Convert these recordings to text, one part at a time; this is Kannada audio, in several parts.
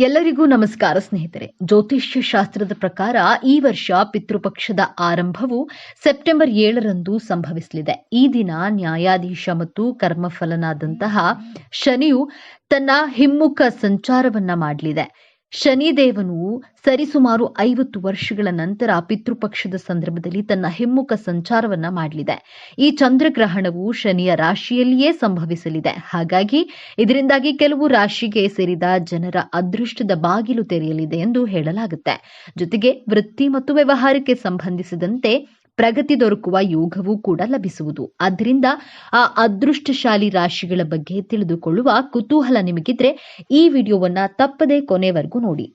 ಎಲ್ಲರಿಗೂ ನಮಸ್ಕಾರ ಸ್ನೇಹಿತರೆ. ಜ್ಯೋತಿಷ್ಯ ಶಾಸ್ತ್ರದ ಪ್ರಕಾರ ಈ ವರ್ಷ ಪಿತೃಪಕ್ಷದ ಆರಂಭವು ಸೆಪ್ಟೆಂಬರ್ ಏಳರಂದು ಸಂಭವಿಸಲಿದೆ. ಈ ದಿನ ನ್ಯಾಯಾಧೀಶ ಮತ್ತು ಕರ್ಮಫಲನಾದಂತಹ ಶನಿಯು ತನ್ನ ಹಿಮ್ಮುಖ ಸಂಚಾರವನ್ನ ಮಾಡಲಿದೆ. ಶನಿದೇವನು ಸರಿಸುಮಾರು ಐವತ್ತು ವರ್ಷಗಳ ನಂತರ ಪಿತೃಪಕ್ಷದ ಸಂದರ್ಭದಲ್ಲಿ ತನ್ನ ಹಿಮ್ಮುಖ ಸಂಚಾರವನ್ನ ಮಾಡಲಿದೆ. ಈ ಚಂದ್ರಗ್ರಹಣವು ಶನಿಯ ರಾಶಿಯಲ್ಲಿಯೇ ಸಂಭವಿಸಲಿದೆ. ಹಾಗಾಗಿ ಇದರಿಂದಾಗಿ ಕೆಲವು ರಾಶಿಗೆ ಸೇರಿದ ಜನರ ಅದೃಷ್ಟದ ಬಾಗಿಲು ತೆರೆಯಲಿದೆ ಎಂದು ಹೇಳಲಾಗುತ್ತೆ. ಜೊತೆಗೆ ವೃತ್ತಿ ಮತ್ತು ವ್ಯವಹಾರಕ್ಕೆ ಸಂಬಂಧಿಸಿದಂತೆ ಪ್ರಗತಿ ದೊರಕುವ ಯೋಗವೂ ಕೂಡ ಲಭಿಸುವುದು. ಆದ್ದರಿಂದ ಆ ಅದೃಷ್ಟಶಾಲಿ ರಾಶಿಗಳ ಬಗ್ಗೆ ತಿಳಿದುಕೊಳ್ಳುವ ಕುತೂಹಲ ನಿಮಗಿದ್ರೆ ಈ ವಿಡಿಯೋವನ್ನ ತಪ್ಪದೆ ಕೊನೆವರೆಗೂ ನೋಡಿ.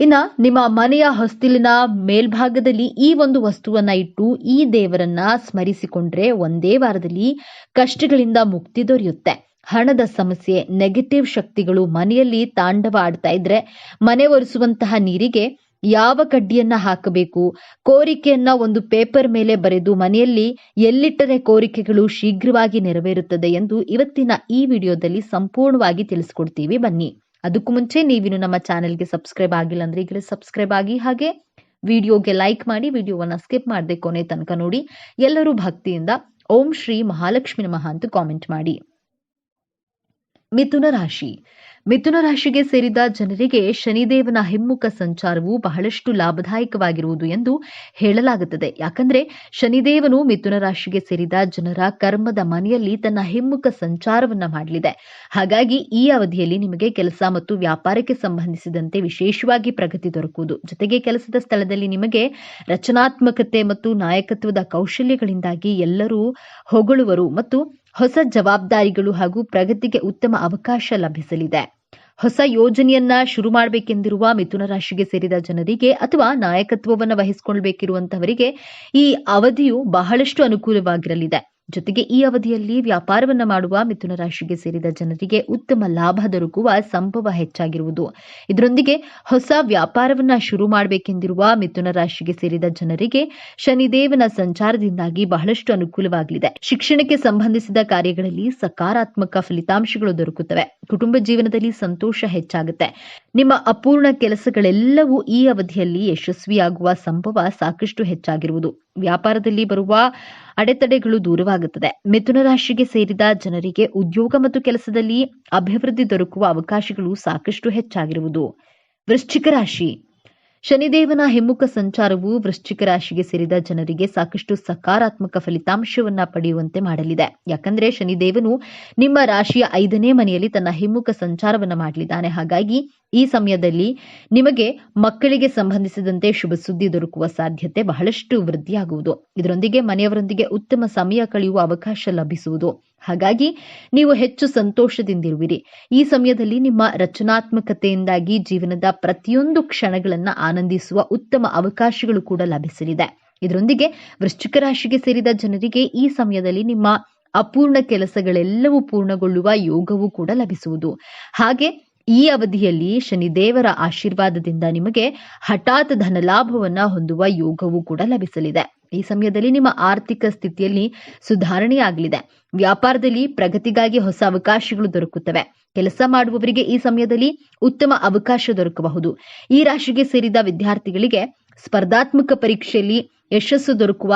ಇನ್ನ ನಿಮ್ಮ ಮನೆಯ ಹೊಸ್ತಿಲಿನ ಮೇಲ್ಭಾಗದಲ್ಲಿ ಈ ಒಂದು ವಸ್ತುವನ್ನ ಇಟ್ಟು ಈ ದೇವರನ್ನ ಸ್ಮರಿಸಿಕೊಂಡ್ರೆ ಒಂದೇ ವಾರದಲ್ಲಿ ಕಷ್ಟಗಳಿಂದ ಮುಕ್ತಿ ದೊರೆಯುತ್ತೆ. ಹಣದ ಸಮಸ್ಯೆ ನೆಗೆಟಿವ್ ಶಕ್ತಿಗಳು ಮನೆಯಲ್ಲಿ ತಾಂಡವ ಆಡ್ತಾ ಇದ್ರೆ ಮನೆ ಒರೆಸುವಂತಹ ನೀರಿಗೆ ಯಾವ ಕಡ್ಡಿಯನ್ನ ಹಾಕಬೇಕು? ಕೋರಿಕೆಯನ್ನ ಒಂದು ಪೇಪರ್ ಮೇಲೆ ಬರೆದು ಮನೆಯಲ್ಲಿ ಎಲ್ಲಿಟ್ಟರೆ ಕೋರಿಕೆಗಳು ಶೀಘ್ರವಾಗಿ ನೆರವೇರುತ್ತದೆ ಎಂದು ಇವತ್ತಿನ ಈ ವಿಡಿಯೋದಲ್ಲಿ ಸಂಪೂರ್ಣವಾಗಿ ತಿಳಿಸ್ಕೊಡ್ತೀವಿ. ಬನ್ನಿ. ಅದಕ್ಕೂ ಮುಂಚೆ ನೀವಿನ್ನು ನಮ್ಮ ಚಾನೆಲ್ಗೆ ಸಬ್ಸ್ಕ್ರೈಬ್ ಆಗಿಲ್ಲ ಅಂದ್ರೆ ಈಗಲೇ ಸಬ್ಸ್ಕ್ರೈಬ್ ಆಗಿ ಹಾಗೆ ವಿಡಿಯೋಗೆ ಲೈಕ್ ಮಾಡಿ, ವಿಡಿಯೋವನ್ನ ಸ್ಕಿಪ್ ಮಾಡದೆ ಕೊನೆ ತನಕ ನೋಡಿ. ಎಲ್ಲರೂ ಭಕ್ತಿಯಿಂದ ಓಂ ಶ್ರೀ ಮಹಾಲಕ್ಷ್ಮಿ ನಮಃ ಅಂತ ಕಾಮೆಂಟ್ ಮಾಡಿ. ಮಿಥುನ ರಾಶಿ. ಮಿಥುನ ರಾಶಿಗೆ ಸೇರಿದ ಜನರಿಗೆ ಶನಿದೇವನ ಹಿಮ್ಮುಖ ಸಂಚಾರವು ಬಹಳಷ್ಟು ಲಾಭದಾಯಕವಾಗಿರುವುದು ಎಂದು ಹೇಳಲಾಗುತ್ತದೆ. ಯಾಕಂದ್ರೆ ಶನಿದೇವನು ಮಿಥುನ ರಾಶಿಗೆ ಸೇರಿದ ಜನರ ಕರ್ಮದ ಮನೆಯಲ್ಲಿ ತನ್ನ ಹಿಮ್ಮುಖ ಸಂಚಾರವನ್ನ ಮಾಡಲಿದೆ. ಹಾಗಾಗಿ ಈ ಅವಧಿಯಲ್ಲಿ ನಿಮಗೆ ಕೆಲಸ ಮತ್ತು ವ್ಯಾಪಾರಕ್ಕೆ ಸಂಬಂಧಿಸಿದಂತೆ ವಿಶೇಷವಾಗಿ ಪ್ರಗತಿ ದೊರಕುವುದು. ಜೊತೆಗೆ ಕೆಲಸದ ಸ್ಥಳದಲ್ಲಿ ನಿಮಗೆ ರಚನಾತ್ಮಕತೆ ಮತ್ತು ನಾಯಕತ್ವದ ಕೌಶಲ್ಯಗಳಿಂದಾಗಿ ಎಲ್ಲರೂ ಹೊಗಳುವರು ಮತ್ತು ಹೊಸ ಜವಾಬ್ದಾರಿಗಳು ಹಾಗೂ ಪ್ರಗತಿಗೆ ಉತ್ತಮ ಅವಕಾಶ ಲಭಿಸಲಿದೆ. ಹೊಸ ಯೋಜನೆಯನ್ನ ಶುರು ಮಾಡಬೇಕೆಂದಿರುವ ಮಿಥುನ ರಾಶಿಗೆ ಸೇರಿದ ಜನರಿಗೆ ಅಥವಾ ನಾಯಕತ್ವವನ್ನು ವಹಿಸಿಕೊಳ್ಬೇಕಿರುವಂತಹವರಿಗೆ ಈ ಅವಧಿಯು ಬಹಳಷ್ಟು ಅನುಕೂಲವಾಗಿರಲಿದೆ. ಜೊತೆಗೆ ಈ ಅವಧಿಯಲ್ಲಿ ವ್ಯಾಪಾರವನ್ನ ಮಾಡುವ ಮಿಥುನ ರಾಶಿಗೆ ಸೇರಿದ ಜನರಿಗೆ ಉತ್ತಮ ಲಾಭ ದೊರಕುವ ಸಂಭವ ಹೆಚ್ಚಾಗಿರುವುದು. ಇದರೊಂದಿಗೆ ಹೊಸ ವ್ಯಾಪಾರವನ್ನ ಶುರು ಮಾಡಬೇಕೆಂದಿರುವ ಮಿಥುನ ರಾಶಿಗೆ ಸೇರಿದ ಜನರಿಗೆ ಶನಿದೇವನ ಸಂಚಾರದಿಂದಾಗಿ ಬಹಳಷ್ಟು ಅನುಕೂಲವಾಗಲಿದೆ. ಶಿಕ್ಷಣಕ್ಕೆ ಸಂಬಂಧಿಸಿದ ಕಾರ್ಯಗಳಲ್ಲಿ ಸಕಾರಾತ್ಮಕ ಫಲಿತಾಂಶಗಳು ದೊರಕುತ್ತವೆ. ಕುಟುಂಬ ಜೀವನದಲ್ಲಿ ಸಂತೋಷ ಹೆಚ್ಚಾಗುತ್ತೆ. ನಿಮ್ಮ ಅಪೂರ್ಣ ಕೆಲಸಗಳೆಲ್ಲವೂ ಈ ಅವಧಿಯಲ್ಲಿ ಯಶಸ್ವಿಯಾಗುವ ಸಂಭವ ಸಾಕಷ್ಟು ಹೆಚ್ಚಾಗಿರುವುದು. ವ್ಯಾಪಾರದಲ್ಲಿ ಬರುವ ಅಡೆತಡೆಗಳು ದೂರವಾಗುತ್ತದೆ. ಮಿಥುನ ರಾಶಿಗೆ ಸೇರಿದ ಜನರಿಗೆ ಉದ್ಯೋಗ ಮತ್ತು ಕೆಲಸದಲ್ಲಿ ಅಭಿವೃದ್ಧಿ ದೊರಕುವ ಅವಕಾಶಗಳು ಸಾಕಷ್ಟು ಹೆಚ್ಚಾಗಿರುವುದು. ವೃಶ್ಚಿಕ ರಾಶಿ. ಶನಿದೇವನ ಹಿಮ್ಮುಖ ಸಂಚಾರವು ವೃಶ್ಚಿಕ ರಾಶಿಗೆ ಸೇರಿದ ಜನರಿಗೆ ಸಾಕಷ್ಟು ಸಕಾರಾತ್ಮಕ ಫಲಿತಾಂಶವನ್ನ ಪಡೆಯುವಂತೆ ಮಾಡಲಿದೆ. ಯಾಕಂದ್ರೆ ಶನಿದೇವನು ನಿಮ್ಮ ರಾಶಿಯ ಐದನೇ ಮನೆಯಲ್ಲಿ ತನ್ನ ಹಿಮ್ಮುಖ ಸಂಚಾರವನ್ನ ಮಾಡಲಿದ್ದಾನೆ. ಹಾಗಾಗಿ ಈ ಸಮಯದಲ್ಲಿ ನಿಮಗೆ ಮಕ್ಕಳಿಗೆ ಸಂಬಂಧಿಸಿದಂತೆ ಶುಭ ಸುದ್ದಿ ದೊರಕುವ ಸಾಧ್ಯತೆ ಬಹಳಷ್ಟು ವೃದ್ಧಿಯಾಗುವುದು. ಇದರೊಂದಿಗೆ ಮನೆಯವರೊಂದಿಗೆ ಉತ್ತಮ ಸಮಯ ಕಳೆಯುವ ಅವಕಾಶ ಲಭಿಸುವುದು. ಹಾಗಾಗಿ ನೀವು ಹೆಚ್ಚು ಸಂತೋಷದಿಂದಿರುವಿರಿ. ಈ ಸಮಯದಲ್ಲಿ ನಿಮ್ಮ ರಚನಾತ್ಮಕತೆಯಿಂದಾಗಿ ಜೀವನದ ಪ್ರತಿಯೊಂದು ಕ್ಷಣಗಳನ್ನ ಆನಂದಿಸುವ ಉತ್ತಮ ಅವಕಾಶಗಳು ಕೂಡ ಲಭಿಸಲಿದೆ. ಇದರೊಂದಿಗೆ ವೃಶ್ಚಿಕ ರಾಶಿಗೆ ಸೇರಿದ ಜನರಿಗೆ ಈ ಸಮಯದಲ್ಲಿ ನಿಮ್ಮ ಅಪೂರ್ಣ ಕೆಲಸಗಳೆಲ್ಲವೂ ಪೂರ್ಣಗೊಳ್ಳುವ ಯೋಗವೂ ಕೂಡ ಲಭಿಸುವುದು. ಹಾಗೆ ಈ ಅವಧಿಯಲ್ಲಿ ಶನಿದೇವರ ಆಶೀರ್ವಾದದಿಂದ ನಿಮಗೆ ಹಠಾತ್ ಧನಲಾಭವನ್ನ ಹೊಂದುವ ಯೋಗವೂ ಕೂಡ ಲಭಿಸಲಿದೆ. ಈ ಸಮಯದಲ್ಲಿ ನಿಮ್ಮ ಆರ್ಥಿಕ ಸ್ಥಿತಿಯಲ್ಲಿ ಸುಧಾರಣೆಯಾಗಲಿದೆ. ವ್ಯಾಪಾರದಲ್ಲಿ ಪ್ರಗತಿಗಾಗಿ ಹೊಸ ಅವಕಾಶಗಳು ದೊರಕುತ್ತವೆ. ಕೆಲಸ ಮಾಡುವವರಿಗೆ ಈ ಸಮಯದಲ್ಲಿ ಉತ್ತಮ ಅವಕಾಶ ದೊರಕಬಹುದು. ಈ ರಾಶಿಗೆ ಸೇರಿದ ವಿದ್ಯಾರ್ಥಿಗಳಿಗೆ ಸ್ಪರ್ಧಾತ್ಮಕ ಪರೀಕ್ಷೆಯಲ್ಲಿ ಯಶಸ್ಸು ದೊರಕುವ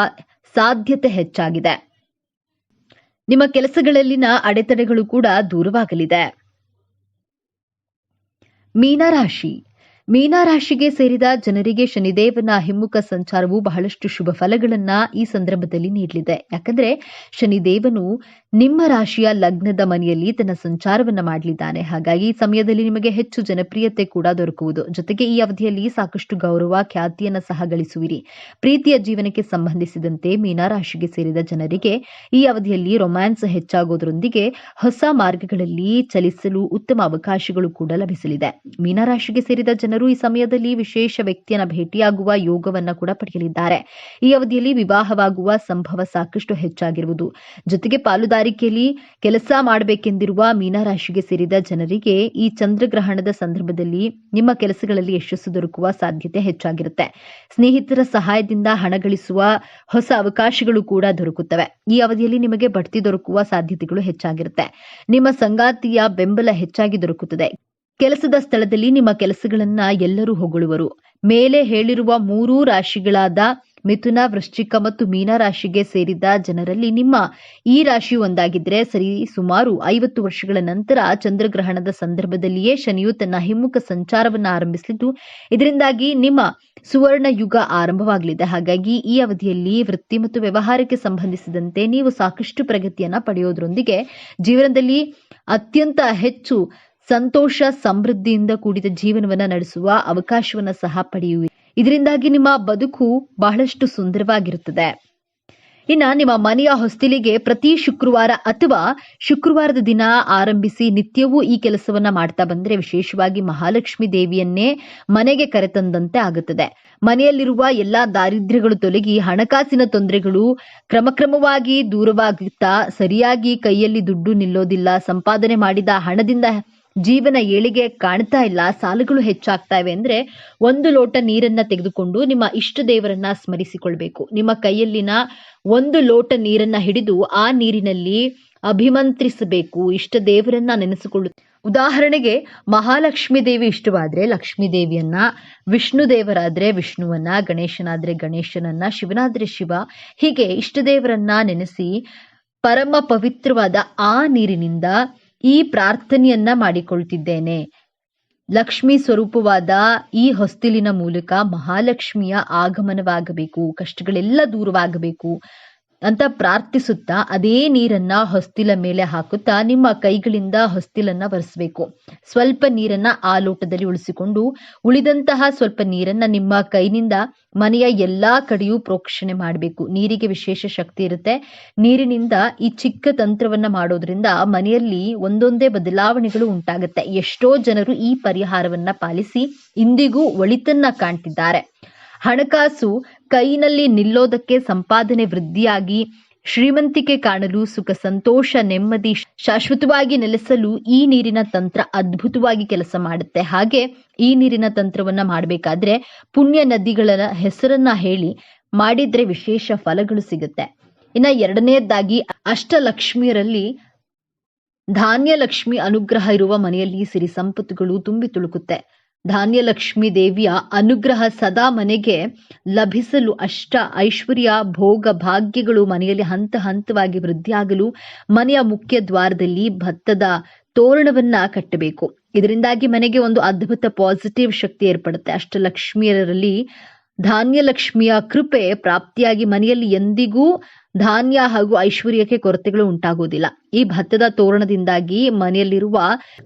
ಸಾಧ್ಯತೆ ಹೆಚ್ಚಾಗಿದೆ. ನಿಮ್ಮ ಕೆಲಸಗಳಲ್ಲಿನ ಅಡೆತಡೆಗಳು ಕೂಡ ದೂರವಾಗಲಿದೆ. ಮೀನರಾಶಿ. ಮೀನರಾಶಿಗೆ ಸೇರಿದ ಜನರಿಗೆ ಶನಿದೇವನ ಹಿಮ್ಮುಖ ಸಂಚಾರವು ಬಹಳಷ್ಟು ಶುಭ ಫಲಗಳನ್ನ ಈ ಸಂದರ್ಭದಲ್ಲಿ ನೀಡಲಿದೆ. ಯಾಕಂದ್ರೆ ಶನಿದೇವನು ನಿಮ್ಮ ರಾಶಿಯ ಲಗ್ನದ ಮನೆಯಲ್ಲಿ ತನ್ನ ಸಂಚಾರವನ್ನ ಮಾಡಲಿದ್ದಾನೆ. ಹಾಗಾಗಿ ಈ ಸಮಯದಲ್ಲಿ ನಿಮಗೆ ಹೆಚ್ಚು ಜನಪ್ರಿಯತೆ ಕೂಡ ದೊರಕುವುದು. ಜೊತೆಗೆ ಈ ಅವಧಿಯಲ್ಲಿ ಸಾಕಷ್ಟು ಗೌರವ, ಖ್ಯಾತಿಯನ್ನ ಸಹ ಗಳಿಸುವಿರಿ. ಪ್ರೀತಿಯ ಜೀವನಕ್ಕೆ ಸಂಬಂಧಿಸಿದಂತೆ ಮೀನಾರಾಶಿಗೆ ಸೇರಿದ ಜನರಿಗೆ ಈ ಅವಧಿಯಲ್ಲಿ ರೊಮ್ಯಾನ್ಸ್ ಹೆಚ್ಚಾಗೋದರೊಂದಿಗೆ ಹೊಸ ಮಾರ್ಗಗಳಲ್ಲಿ ಚಲಿಸಲು ಉತ್ತಮ ಅವಕಾಶಗಳು ಕೂಡ ಲಭಿಸಲಿದೆ. ಮೀನರಾಶಿಗೆ ಸೇರಿದ ಜನರು ಈ ಸಮಯದಲ್ಲಿ ವಿಶೇಷ ವ್ಯಕ್ತಿಯನ್ನ ಭೇಟಿಯಾಗುವ ಯೋಗವನ್ನ ಕೂಡ ಪಡೆಯಲಿದ್ದಾರೆ. ಈ ಅವಧಿಯಲ್ಲಿ ವಿವಾಹವಾಗುವ ಸಂಭವ ಸಾಕಷ್ಟು ಹೆಚ್ಚಾಗಿರುವುದು. ಜೊತೆಗೆ ಪಾಲುದಾರಿಕೆಯಲ್ಲಿ ಕೆಲಸ ಮಾಡಬೇಕೆಂದಿರುವ ಮೀನರಾಶಿಗೆ ಸೇರಿದ ಜನರಿಗೆ ಈ ಚಂದ್ರಗ್ರಹಣದ ಸಂದರ್ಭದಲ್ಲಿ ನಿಮ್ಮ ಕೆಲಸಗಳಲ್ಲಿ ಯಶಸ್ಸು ದೊರಕುವ ಸಾಧ್ಯತೆ ಹೆಚ್ಚಾಗಿರುತ್ತೆ. ಸ್ನೇಹಿತರ ಸಹಾಯದಿಂದ ಹಣ ಗಳಿಸುವ ಹೊಸ ಅವಕಾಶಗಳು ಕೂಡ ದೊರಕುತ್ತವೆ. ಈ ಅವಧಿಯಲ್ಲಿ ನಿಮಗೆ ಬಡ್ತಿ ದೊರಕುವ ಸಾಧ್ಯತೆಗಳು ಹೆಚ್ಚಾಗಿರುತ್ತೆ. ನಿಮ್ಮ ಸಂಗಾತಿಯ ಬೆಂಬಲ ಹೆಚ್ಚಾಗಿ ದೊರಕುತ್ತದೆ. ಕೆಲಸದ ಸ್ಥಳದಲ್ಲಿ ನಿಮ್ಮ ಕೆಲಸಗಳನ್ನ ಎಲ್ಲರೂ ಹೊಗಳುವರು. ಮೇಲೆ ಹೇಳಿರುವ ಮೂರೂ ರಾಶಿಗಳಾದ ಮಿಥುನ, ವೃಶ್ಚಿಕ ಮತ್ತು ಮೀನ ರಾಶಿಗೆ ಸೇರಿದ ಜನರಲ್ಲಿ ನಿಮ್ಮ ಈ ರಾಶಿ ಒಂದಾಗಿದ್ರೆ ಸರಿ, ಸುಮಾರು ಐವತ್ತು ವರ್ಷಗಳ ನಂತರ ಚಂದ್ರಗ್ರಹಣದ ಸಂದರ್ಭದಲ್ಲಿಯೇ ಶನಿಯು ತನ್ನ ಹಿಮ್ಮುಖ ಸಂಚಾರವನ್ನು ಆರಂಭಿಸಲಿದ್ದು ಇದರಿಂದಾಗಿ ನಿಮ್ಮ ಸುವರ್ಣ ಯುಗ ಆರಂಭವಾಗಲಿದೆ. ಹಾಗಾಗಿ ಈ ಅವಧಿಯಲ್ಲಿ ವೃತ್ತಿ ಮತ್ತು ವ್ಯವಹಾರಕ್ಕೆ ಸಂಬಂಧಿಸಿದಂತೆ ನೀವು ಸಾಕಷ್ಟು ಪ್ರಗತಿಯನ್ನ ಪಡೆಯೋದ್ರೊಂದಿಗೆ ಜೀವನದಲ್ಲಿ ಅತ್ಯಂತ ಹೆಚ್ಚು ಸಂತೋಷ, ಸಮೃದ್ಧಿಯಿಂದ ಕೂಡಿದ ಜೀವನವನ್ನ ನಡೆಸುವ ಅವಕಾಶವನ್ನ ಸಹ ಪಡೆಯುವಿ. ಇದರಿಂದಾಗಿ ನಿಮ್ಮ ಬದುಕು ಬಹಳಷ್ಟು ಸುಂದರವಾಗಿರುತ್ತದೆ. ಇನ್ನ ನಿಮ್ಮ ಮನೆಯ ಹೊಸ್ತಿಲಿಗೆ ಪ್ರತಿ ಶುಕ್ರವಾರ ಅಥವಾ ಶುಕ್ರವಾರದ ದಿನ ಆರಂಭಿಸಿ ನಿತ್ಯವೂ ಈ ಕೆಲಸವನ್ನ ಮಾಡ್ತಾ ಬಂದ್ರೆ ವಿಶೇಷವಾಗಿ ಮಹಾಲಕ್ಷ್ಮಿ ದೇವಿಯನ್ನೇ ಮನೆಗೆ ಕರೆತಂದಂತೆ ಆಗುತ್ತದೆ. ಮನೆಯಲ್ಲಿರುವ ಎಲ್ಲಾ ದಾರಿದ್ರ್ಯಗಳು ತೊಲಗಿ ಹಣಕಾಸಿನ ತೊಂದರೆಗಳು ಕ್ರಮಕ್ರಮವಾಗಿ ದೂರವಾಗುತ್ತಾ ಸರಿಯಾಗಿ ಕೈಯಲ್ಲಿ ದುಡ್ಡು ನಿಲ್ಲೋದಿಲ್ಲ, ಸಂಪಾದನೆ ಮಾಡಿದ ಹಣದಿಂದ ಜೀವನ ಏಳಿಗೆ ಕಾಣ್ತಾ ಇಲ್ಲ, ಸಾಲುಗಳು ಹೆಚ್ಚಾಗ್ತಾ ಇವೆ ಅಂದ್ರೆ ಒಂದು ಲೋಟ ನೀರನ್ನ ತೆಗೆದುಕೊಂಡು ನಿಮ್ಮ ಇಷ್ಟ ದೇವರನ್ನ ಸ್ಮರಿಸಿಕೊಳ್ಬೇಕು. ನಿಮ್ಮ ಕೈಯಲ್ಲಿನ ಒಂದು ಲೋಟ ನೀರನ್ನ ಹಿಡಿದು ಆ ನೀರಿನಲ್ಲಿ ಅಭಿಮಂತ್ರಿಸಬೇಕು, ಇಷ್ಟ ದೇವರನ್ನ ನೆನೆಸಿಕೊಳ್ಳು. ಉದಾಹರಣೆಗೆ, ಮಹಾಲಕ್ಷ್ಮೀ ದೇವಿ ಇಷ್ಟವಾದ್ರೆ ಲಕ್ಷ್ಮೀ ದೇವಿಯನ್ನ ವಿಷ್ಣು ದೇವರಾದ್ರೆ ವಿಷ್ಣುವನ್ನ, ಗಣೇಶನಾದ್ರೆ ಗಣೇಶನನ್ನ, ಶಿವನಾದ್ರೆ ಶಿವ, ಹೀಗೆ ಇಷ್ಟ ದೇವರನ್ನ ನೆನೆಸಿ ಪರಮ ಪವಿತ್ರವಾದ ಆ ನೀರಿನಿಂದ ಈ ಪ್ರಾರ್ಥನೆಯನ್ನ ಮಾಡಿಕೊಳ್ತಿದ್ದೇನೆ. ಲಕ್ಷ್ಮಿ ಸ್ವರೂಪವಾದ ಈ ಹೊಸ್ತಿಲಿನ ಮೂಲಕ ಮಹಾಲಕ್ಷ್ಮಿಯ ಆಗಮನವಾಗಬೇಕು ಕಷ್ಟಗಳೆಲ್ಲ ದೂರವಾಗಬೇಕು. ಅಂತ ಪ್ರಾರ್ಥಿಸುತ್ತಾ ಅದೇ ನೀರನ್ನ ಹೊಸ್ತಿಲ ಮೇಲೆ ಹಾಕುತ್ತಾ ನಿಮ್ಮ ಕೈಗಳಿಂದ ಹೊಸ್ತಿಲನ್ನ ಒರೆಸಬೇಕು. ಸ್ವಲ್ಪ ನೀರನ್ನ ಆ ಲೋಟದಲ್ಲಿ ಉಳಿಸಿಕೊಂಡು ಉಳಿದಂತಹ ಸ್ವಲ್ಪ ನೀರನ್ನ ನಿಮ್ಮ ಕೈನಿಂದ ಮನೆಯ ಎಲ್ಲಾ ಕಡೆಯೂ ಪ್ರೋಕ್ಷಣೆ ಮಾಡಬೇಕು. ನೀರಿಗೆ ವಿಶೇಷ ಶಕ್ತಿ ಇರುತ್ತೆ. ನೀರಿನಿಂದ ಈ ಚಿಕ್ಕ ತಂತ್ರವನ್ನ ಮಾಡೋದ್ರಿಂದ ಮನೆಯಲ್ಲಿ ಒಂದೊಂದೇ ಬದಲಾವಣೆಗಳು ಉಂಟಾಗುತ್ತೆ. ಎಷ್ಟೋ ಜನರು ಈ ಪರಿಹಾರವನ್ನ ಪಾಲಿಸಿ ಇಂದಿಗೂ ಒಳಿತನ್ನ ಕಾಣ್ತಿದ್ದಾರೆ. ಹಣಕಾಸು ಕೈನಲ್ಲಿ ನಿಲ್ಲೋದಕ್ಕೆ ಸಂಪಾದನೆ ವೃದ್ಧಿಯಾಗಿ ಶ್ರೀಮಂತಿಕೆ ಕಾಣಲು ಸುಖ, ಸಂತೋಷ, ನೆಮ್ಮದಿ ಶಾಶ್ವತವಾಗಿ ನೆಲೆಸಲು ಈ ನೀರಿನ ತಂತ್ರ ಅದ್ಭುತವಾಗಿ ಕೆಲಸ ಮಾಡುತ್ತೆ. ಹಾಗೆ ಈ ನೀರಿನ ತಂತ್ರವನ್ನ ಮಾಡಬೇಕಾದ್ರೆ ಪುಣ್ಯ ನದಿಗಳ ಹೆಸರನ್ನ ಹೇಳಿ ಮಾಡಿದ್ರೆ ವಿಶೇಷ ಫಲಗಳು ಸಿಗುತ್ತೆ. ಇನ್ನ ಎರಡನೇದಾಗಿ ಅಷ್ಟಲಕ್ಷ್ಮಿಯರಲ್ಲಿ ಧಾನ್ಯಲಕ್ಷ್ಮಿ ಅನುಗ್ರಹ ಇರುವ ಮನೆಯಲ್ಲಿ ಸಿರಿ ಸಂಪತ್ತುಗಳು ತುಂಬಿ ತುಳುಕುತ್ತೆ. ಧಾನ್ಯಲಕ್ಷ್ಮಿ ದೇವಿಯ ಅನುಗ್ರಹ ಸದಾ ಮನೆಗೆ ಲಭಿಸಲು ಅಷ್ಟ ಐಶ್ವರ್ಯ, ಭೋಗ ಭಾಗ್ಯಗಳು ಮನೆಯಲ್ಲಿ ಹಂತ ಹಂತವಾಗಿ ವೃದ್ಧಿಯಾಗಲು ಮನೆಯ ಮುಖ್ಯ ದ್ವಾರದಲ್ಲಿ ಭತ್ತದ ತೋರಣವನ್ನ ಕಟ್ಟಬೇಕು. ಇದರಿಂದಾಗಿ ಮನೆಗೆ ಒಂದು ಅದ್ಭುತ ಪಾಸಿಟಿವ್ ಶಕ್ತಿ ಏರ್ಪಡುತ್ತೆ. ಅಷ್ಟಲಕ್ಷ್ಮಿಯರಲ್ಲಿ ಧಾನ್ಯಲಕ್ಷ್ಮಿಯ ಕೃಪೆ ಪ್ರಾಪ್ತಿಯಾಗಿ ಮನೆಯಲ್ಲಿ ಎಂದಿಗೂ ಧಾನ್ಯ ಹಾಗೂ ಐಶ್ವರ್ಯಕ್ಕೆ ಕೊರತೆಗಳು ಉಂಟಾಗುವುದಿಲ್ಲ. ಈ ಭತ್ತದ ತೋರಣದಿಂದಾಗಿ ಮನೆಯಲ್ಲಿರುವ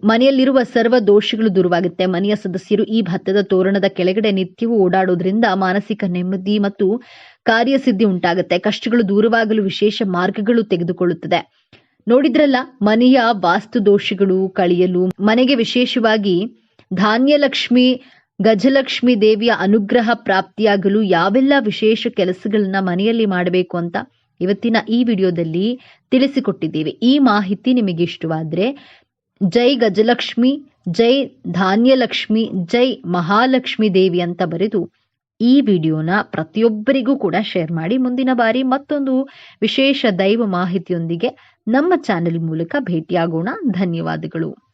ಮನೆಯಲ್ಲಿರುವ ಸರ್ವ ದೋಷಗಳು ದೂರವಾಗುತ್ತೆ. ಮನೆಯ ಸದಸ್ಯರು ಈ ಭತ್ತದ ತೋರಣದ ಕೆಳಗಡೆ ನಿತ್ಯವೂ ಓಡಾಡೋದ್ರಿಂದ ಮಾನಸಿಕ ನೆಮ್ಮದಿ ಮತ್ತು ಕಾರ್ಯಸಿದ್ಧಿ ಉಂಟಾಗುತ್ತೆ. ಕಷ್ಟಗಳು ದೂರವಾಗಲು ವಿಶೇಷ ಮಾರ್ಗಗಳು ತೆಗೆದುಕೊಳ್ಳುತ್ತದೆ. ನೋಡಿದ್ರಲ್ಲ, ಮನೆಯ ವಾಸ್ತು ದೋಷಗಳು ಕಳೆಯಲು, ಮನೆಗೆ ವಿಶೇಷವಾಗಿ ಧಾನ್ಯಲಕ್ಷ್ಮಿ, ಗಜಲಕ್ಷ್ಮಿ ದೇವಿಯ ಅನುಗ್ರಹ ಪ್ರಾಪ್ತಿಯಾಗಲು ಯಾವೆಲ್ಲ ವಿಶೇಷ ಕೆಲಸಗಳನ್ನ ಮನೆಯಲ್ಲಿ ಮಾಡಬೇಕು ಅಂತ ಇವತ್ತಿನ ಈ ವಿಡಿಯೋದಲ್ಲಿ ತಿಳಿಸಿಕೊಟ್ಟಿದ್ದೇವೆ. ಈ ಮಾಹಿತಿ ನಿಮಗೆ ಇಷ್ಟವಾದರೆ ಜೈ ಗಜಲಕ್ಷ್ಮಿ, ಜೈ ಧಾನ್ಯಲಕ್ಷ್ಮಿ, ಜೈ ಮಹಾಲಕ್ಷ್ಮಿ ದೇವಿ ಅಂತ ಬರೆದು ಈ ವಿಡಿಯೋನ ಪ್ರತಿಯೊಬ್ಬರಿಗೂ ಕೂಡ ಶೇರ್ ಮಾಡಿ. ಮುಂದಿನ ಬಾರಿ ಮತ್ತೊಂದು ವಿಶೇಷ ದೈವ ಮಾಹಿತಿಯೊಂದಿಗೆ ನಮ್ಮ ಚಾನೆಲ್ ಮೂಲಕ ಭೇಟಿಯಾಗೋಣ. ಧನ್ಯವಾದಗಳು.